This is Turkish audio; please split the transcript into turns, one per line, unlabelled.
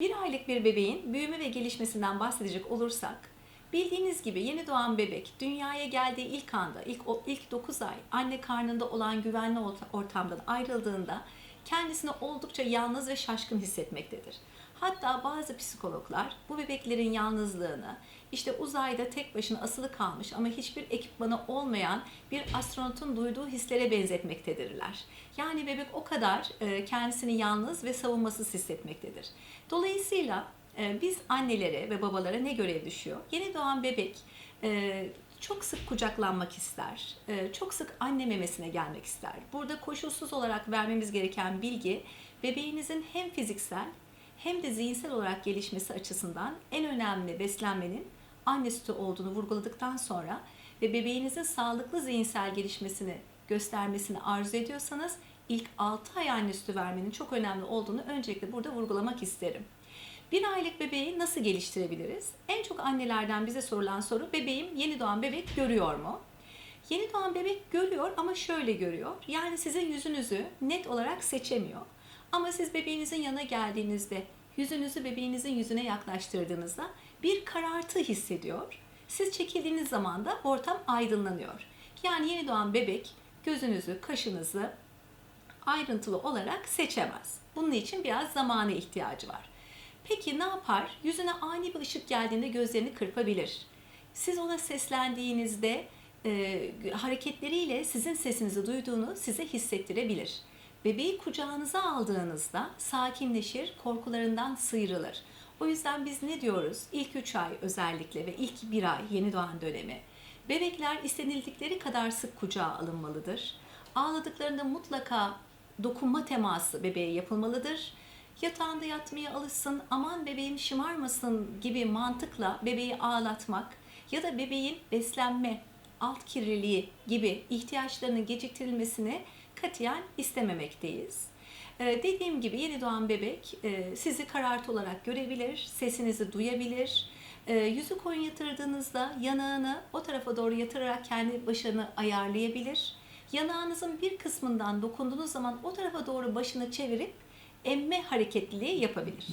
Bir aylık bir bebeğin büyüme ve gelişmesinden bahsedecek olursak, bildiğiniz gibi yeni doğan bebek dünyaya geldiği ilk anda, ilk, ilk 9 ay anne karnında olan güvenli orta- ortamdan ayrıldığında kendisini oldukça yalnız ve şaşkın hissetmektedir. Hatta bazı psikologlar bu bebeklerin yalnızlığını işte uzayda tek başına asılı kalmış ama hiçbir ekipmanı olmayan bir astronotun duyduğu hislere benzetmektedirler. Yani bebek o kadar e, kendisini yalnız ve savunmasız hissetmektedir. Dolayısıyla e, biz annelere ve babalara ne görev düşüyor? Yeni doğan bebek e, çok sık kucaklanmak ister, çok sık anne memesine gelmek ister. Burada koşulsuz olarak vermemiz gereken bilgi bebeğinizin hem fiziksel hem de zihinsel olarak gelişmesi açısından en önemli beslenmenin anne sütü olduğunu vurguladıktan sonra ve bebeğinizin sağlıklı zihinsel gelişmesini göstermesini arzu ediyorsanız ilk 6 ay anne sütü vermenin çok önemli olduğunu öncelikle burada vurgulamak isterim. Bir aylık bebeği nasıl geliştirebiliriz? En çok annelerden bize sorulan soru bebeğim yeni doğan bebek görüyor mu? Yeni doğan bebek görüyor ama şöyle görüyor. Yani sizin yüzünüzü net olarak seçemiyor. Ama siz bebeğinizin yanına geldiğinizde yüzünüzü bebeğinizin yüzüne yaklaştırdığınızda bir karartı hissediyor. Siz çekildiğiniz zaman da ortam aydınlanıyor. Yani yeni doğan bebek gözünüzü, kaşınızı ayrıntılı olarak seçemez. Bunun için biraz zamana ihtiyacı var. Peki ne yapar? Yüzüne ani bir ışık geldiğinde gözlerini kırpabilir. Siz ona seslendiğinizde e, hareketleriyle sizin sesinizi duyduğunu size hissettirebilir. Bebeği kucağınıza aldığınızda sakinleşir, korkularından sıyrılır. O yüzden biz ne diyoruz? İlk 3 ay özellikle ve ilk 1 ay yeni doğan dönemi. Bebekler istenildikleri kadar sık kucağa alınmalıdır. Ağladıklarında mutlaka dokunma teması bebeğe yapılmalıdır. Yatağında yatmaya alışsın, aman bebeğim şımarmasın gibi mantıkla bebeği ağlatmak ya da bebeğin beslenme, alt kirliliği gibi ihtiyaçlarının geciktirilmesini katiyen istememekteyiz. Ee, dediğim gibi yeni doğan bebek e, sizi karartı olarak görebilir, sesinizi duyabilir. Ee, yüzü koyun yatırdığınızda yanağını o tarafa doğru yatırarak kendi başını ayarlayabilir. Yanağınızın bir kısmından dokunduğunuz zaman o tarafa doğru başını çevirip emme hareketliliği yapabilir.